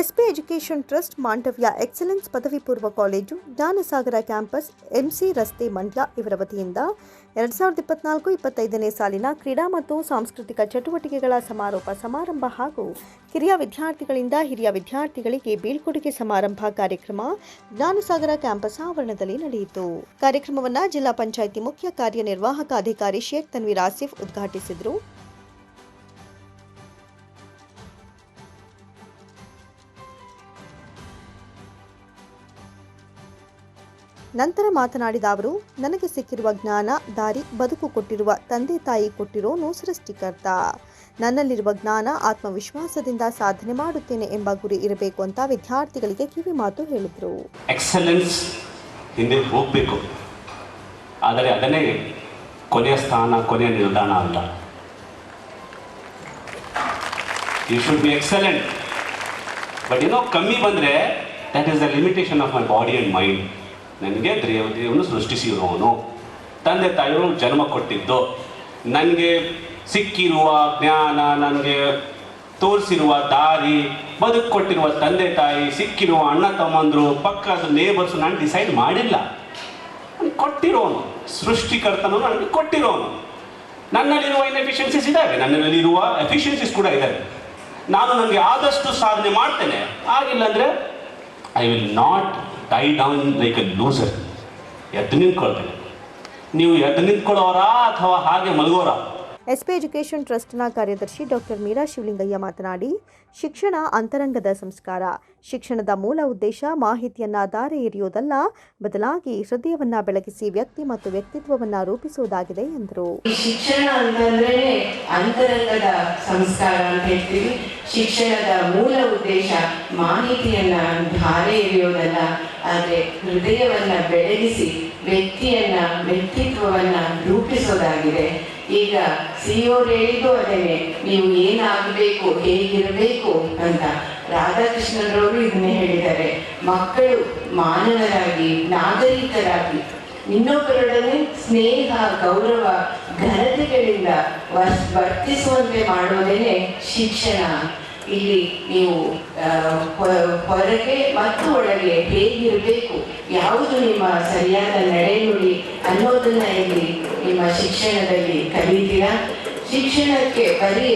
SP education trust, Mandavya excellence ಪದವಿ ಪೂರ್ವ college, Jnanasagara campus, MC ರಸ್ತೆ ಮಂಡ್ಯ ಇವರ ವತಿಯಿಂದ ಎರಡು ಸಾವಿರದ ಇಪ್ಪತ್ನಾಲ್ಕು ಇಪ್ಪತ್ತೈದನೇ ಸಾಲಿನ ಕ್ರೀಡಾ ಮತ್ತು ಸಾಂಸ್ಕೃತಿಕ ಚಟುವಟಿಕೆಗಳ ಸಮಾರೋಪ ಸಮಾರಂಭ ಹಾಗೂ ಕಿರಿಯ ವಿದ್ಯಾರ್ಥಿಗಳಿಂದ ಹಿರಿಯ ವಿದ್ಯಾರ್ಥಿಗಳಿಗೆ ಬೀಳ್ಕೊಡುಗೆ ಸಮಾರಂಭ ಕಾರ್ಯಕ್ರಮ ಜ್ಞಾನಸಾಗರ ಕ್ಯಾಂಪಸ್ ಆವರಣದಲ್ಲಿ ನಡೆಯಿತು. ಕಾರ್ಯಕ್ರಮವನ್ನು ಜಿಲ್ಲಾ ಪಂಚಾಯಿತಿ ಮುಖ್ಯ ಕಾರ್ಯನಿರ್ವಾಹಕ ಅಧಿಕಾರಿ ಶೇಖ್ ತನ್ವೀರ್ ಆಸಿಫ್ ಉದ್ಘಾಟಿಸಿದರು. ನಂತರ ಮಾತನಾಡಿದ ಅವರು, ನನಗೆ ಸಿಕ್ಕಿರುವ ಜ್ಞಾನ, ದಾರಿ, ಬದುಕು ಕೊಟ್ಟಿರುವ ತಂದೆ ತಾಯಿ ಕೊಟ್ಟಿರೋನು ಸೃಷ್ಟಿಕರ್ತ. ನನ್ನಲ್ಲಿರುವ ಜ್ಞಾನ, ಆತ್ಮವಿಶ್ವಾಸದಿಂದ ಸಾಧನೆ ಮಾಡುತ್ತೇನೆ ಎಂಬ ಗುರಿ ಇರಬೇಕು ಅಂತ ವಿದ್ಯಾರ್ಥಿಗಳಿಗೆ ಕಿವಿ ಮಾತು ಹೇಳಿದರು. ಎಕ್ಸಲೆನ್ಸ್ ಹಿಂದೆ ಹೋಗಬೇಕು. ಆದರೆ ಅದನ್ನೇ ಕೊನೆಯ ಸ್ಥಾನ, ಕೊನೆಯ ನಿಲ್ದಾಣ ಅಲ್ಲ you should be excellent but ಏನೋ ಕಮ್ಮಿ ಬಂದರೆ that is the limitation of my body and mind ನನಗೆ ದೇವ ದೇವನು ಸೃಷ್ಟಿಸಿರೋನು ತಂದೆ ತಾಯಿಯವರು ಜನ್ಮ ಕೊಟ್ಟಿದ್ದು. ನನಗೆ ಸಿಕ್ಕಿರುವ ಜ್ಞಾನ ನನಗೆ ತೋರಿಸಿರುವ ದಾರಿ ಬದುಕು ಕೊಟ್ಟಿರುವ ತಂದೆ ತಾಯಿ, ಸಿಕ್ಕಿರುವ ಅಣ್ಣ ತಮ್ಮಂದರು, ಪಕ್ಕದ ನೇಬರ್ಸ್ ನಾನು ಡಿಸೈಡ್ ಮಾಡಿಲ್ಲ. ಕೊಟ್ಟಿರೋನು ಸೃಷ್ಟಿಕರ್ತನ ನನಗೆ ಕೊಟ್ಟಿರೋನು. ನನ್ನಲ್ಲಿರುವ ಇನ್ಎಫಿಷಿಯನ್ಸೀಸ್ ಇದ್ದಾವೆ ನನ್ನಲ್ಲಿರುವ ಎಫಿಷಿಯನ್ಸೀಸ್ ಕೂಡ ಇದ್ದಾವೆ ನಾನು ನನಗೆ ಆದಷ್ಟು ಸಾಧನೆ ಮಾಡ್ತೇನೆ. ಆಗಿಲ್ಲ ಅಂದರೆ I will not die down like a loser ಎದ್ದು ನಿಂತ್ಕೊಳ್ತೇನೆ. ನೀವು ಎದ್ದು ನಿಂತ್ಕೊಳ್ಳೋರಾ ಅಥವಾ ಹಾಗೆ ಮಲಗೋರಾ? ಎಸ್ಪಿ ಎಜುಕೇಷನ್ ಟ್ರಸ್ಟ್ನ ಕಾರ್ಯದರ್ಶಿ ಡಾಕ್ಟರ್ ಮೀರಾ ಶಿವಲಿಂಗಯ್ಯ ಮಾತನಾಡಿ, ಶಿಕ್ಷಣ ಅಂತರಂಗದ ಸಂಸ್ಕಾರ. ಶಿಕ್ಷಣದ ಮೂಲ ಉದ್ದೇಶ ಮಾಹಿತಿಯನ್ನ ದಾರೆ ಎರೆಯುವುದಲ್ಲ ಬದಲಾಗಿ ಹೃದಯವನ್ನ ಬೆಳಗಿಸಿ ವ್ಯಕ್ತಿ ಮತ್ತು ವ್ಯಕ್ತಿತ್ವವನ್ನ ರೂಪಿಸುವುದಾಗಿದೆ ಎಂದರು. ಶಿಕ್ಷಣ ಅಂತಂದ್ರೆ ಅಂತರಂಗದ ಸಂಸ್ಕಾರ ಅಂತ ಹೇಳ್ತೀವಿ. ಶಿಕ್ಷಣದ ಮೂಲ ಉದ್ದೇಶ ಮಾಹಿತಿಯನ್ನ ಧಾರೆ ಎರೆಯೋದಲ್ಲ ಆದ್ರೆ ಹೃದಯವನ್ನ ಬೆಳಗಿಸಿ ವ್ಯಕ್ತಿಯನ್ನ, ವ್ಯಕ್ತಿತ್ವವನ್ನ ರೂಪಿಸೋದಾಗಿದೆ. ಈಗ ಸಿಇಒರು ಹೇಳಿದ್ದು ಅದೇನೆ, ನೀವು ಏನಾಗಬೇಕು, ಹೇಗಿರಬೇಕು ಅಂತ ರಾಧಾಕೃಷ್ಣರವರು ಇದನ್ನೇ ಹೇಳಿದ್ದಾರೆ. ಮಕ್ಕಳು ಮಾನವರಾಗಿ, ನಾಗರಿಕರಾಗಿ, ಇನ್ನೊಬ್ಬರೊಡನೆ ಸ್ನೇಹ, ಗೌರವ, ಘನತೆಗಳಿಂದ ವರ್- ವರ್ತಿಸುವಂತೆ ಮಾಡೋದೇನೆ ಶಿಕ್ಷಣ. ಇಲ್ಲಿ ನೀವು ಹೊರಗೆ ಮತ್ತು ಒಳಗೆ ಹೇಗಿರಬೇಕು, ಯಾವುದು ನಿಮ್ಮ ಸರಿಯಾದ ನಡೆನುಡಿ ಅನ್ನೋದನ್ನ ಇಲ್ಲಿ ನಿಮ್ಮ ಶಿಕ್ಷಣದಲ್ಲಿ ಕಲಿತೀರಾ? ಶಿಕ್ಷಣಕ್ಕೆ ಬರೀ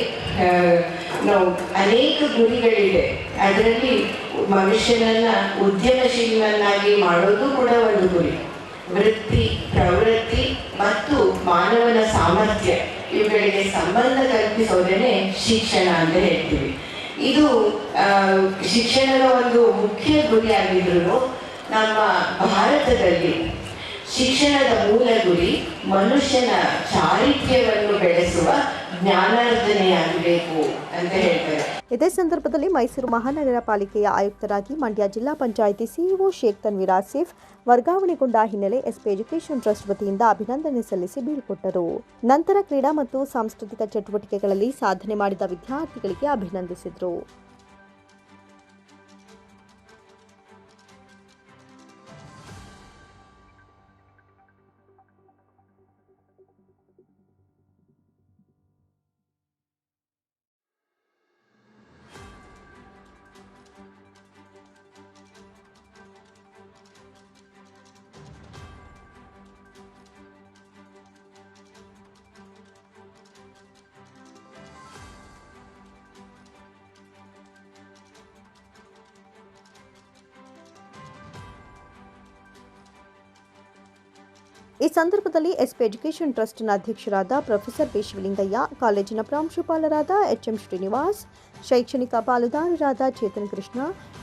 ನಾವು ಅನೇಕ ಗುರಿಗಳಿದೆ. ಅದರಲ್ಲಿ ಮನುಷ್ಯನನ್ನ ಉದ್ಯಮಶೀಲನನ್ನಾಗಿ ಮಾಡೋದು ಕೂಡ ಒಂದು ಗುರಿ. ವೃತ್ತಿ, ಪ್ರವೃತ್ತಿ ಮತ್ತು ಮಾನವನ ಸಾಮರ್ಥ್ಯ ಇವುಗಳಿಗೆ ಸಂಬಂಧ ಕಲ್ಪಿಸೋದೇನೆ ಶಿಕ್ಷಣ ಅಂತ ಹೇಳ್ತೀವಿ. ಇದು ಶಿಕ್ಷಣದ ಒಂದು ಮುಖ್ಯ ಗುರಿಯಾಗಿದ್ರು ನಮ್ಮ ಭಾರತದಲ್ಲಿ ಶಿಕ್ಷಣದ ಮೂಲ ಗುರಿ ಮನುಷ್ಯನ ಚಾರಿತ್ರ್ಯವನ್ನು ಬೆಳೆಸುವ ಜ್ಞಾನಾರ್ಜನೆಯಾಗಬೇಕು ಅಂತ ಹೇಳ್ತಾರೆ. ಇದೇ ಸಂದರ್ಭದಲ್ಲಿ ಮೈಸೂರು ಮಹಾನಗರ ಪಾಲಿಕೆಯ ಆಯುಕ್ತರಾಗಿ ಮಂಡ್ಯ ಜಿಲ್ಲಾ ಪಂಚಾಯಿತಿ ಸಿಇಒ ಶೇಖ್ ತನ್ವೀರ್ ಆಸಿಫ್, ವರ್ಗಾವಣೆಗೊಂಡ ಹಿನ್ನೆಲೆ ಎಸ್ಪಿ ಎಜುಕೇಷನ್ ಟ್ರಸ್ಟ್ ವತಿಯಿಂದ ಅಭಿನಂದನೆ ಸಲ್ಲಿಸಿ ಬೀಳ್ಕೊಟ್ಟರು ನಂತರ ಕ್ರೀಡಾ ಮತ್ತು ಸಾಂಸ್ಕೃತಿಕ ಚಟುವಟಿಕೆಗಳಲ್ಲಿ ಸಾಧನೆ ಮಾಡಿದ ವಿದ್ಯಾರ್ಥಿಗಳಿಗೆ ಅಭಿನಂದಿಸಿದರು. ಈ ಸಂದರ್ಭದಲ್ಲಿ ಎಸ್ಪಿ ಎಜುಕೇಷನ್ ಟ್ರಸ್ಟ್ನ ಅಧ್ಯಕ್ಷರಾದ ಪ್ರೊಫೆಸರ್ ಬಿ ಶಿವಲಿಂಗಯ್ಯ ಕಾಲೇಜಿನ ಪ್ರಾಂಶುಪಾಲರಾದ ಎಚ್ಎಂ ಶ್ರೀನಿವಾಸ್, ಶೈಕ್ಷಣಿಕ ಪಾಲುದಾರರಾದ ಚೇತನ್ ಕೃಷ್ಣ,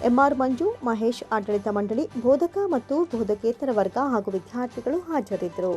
ಎಂಆರ್ ಮಂಜು, ಮಹೇಶ್ ಆಡಳಿತ ಮಂಡಳಿ ಬೋಧಕ ಮತ್ತು ಬೋಧಕೇತರ ವರ್ಗ ಹಾಗೂ ವಿದ್ಯಾರ್ಥಿಗಳು ಹಾಜರಿದ್ದರು.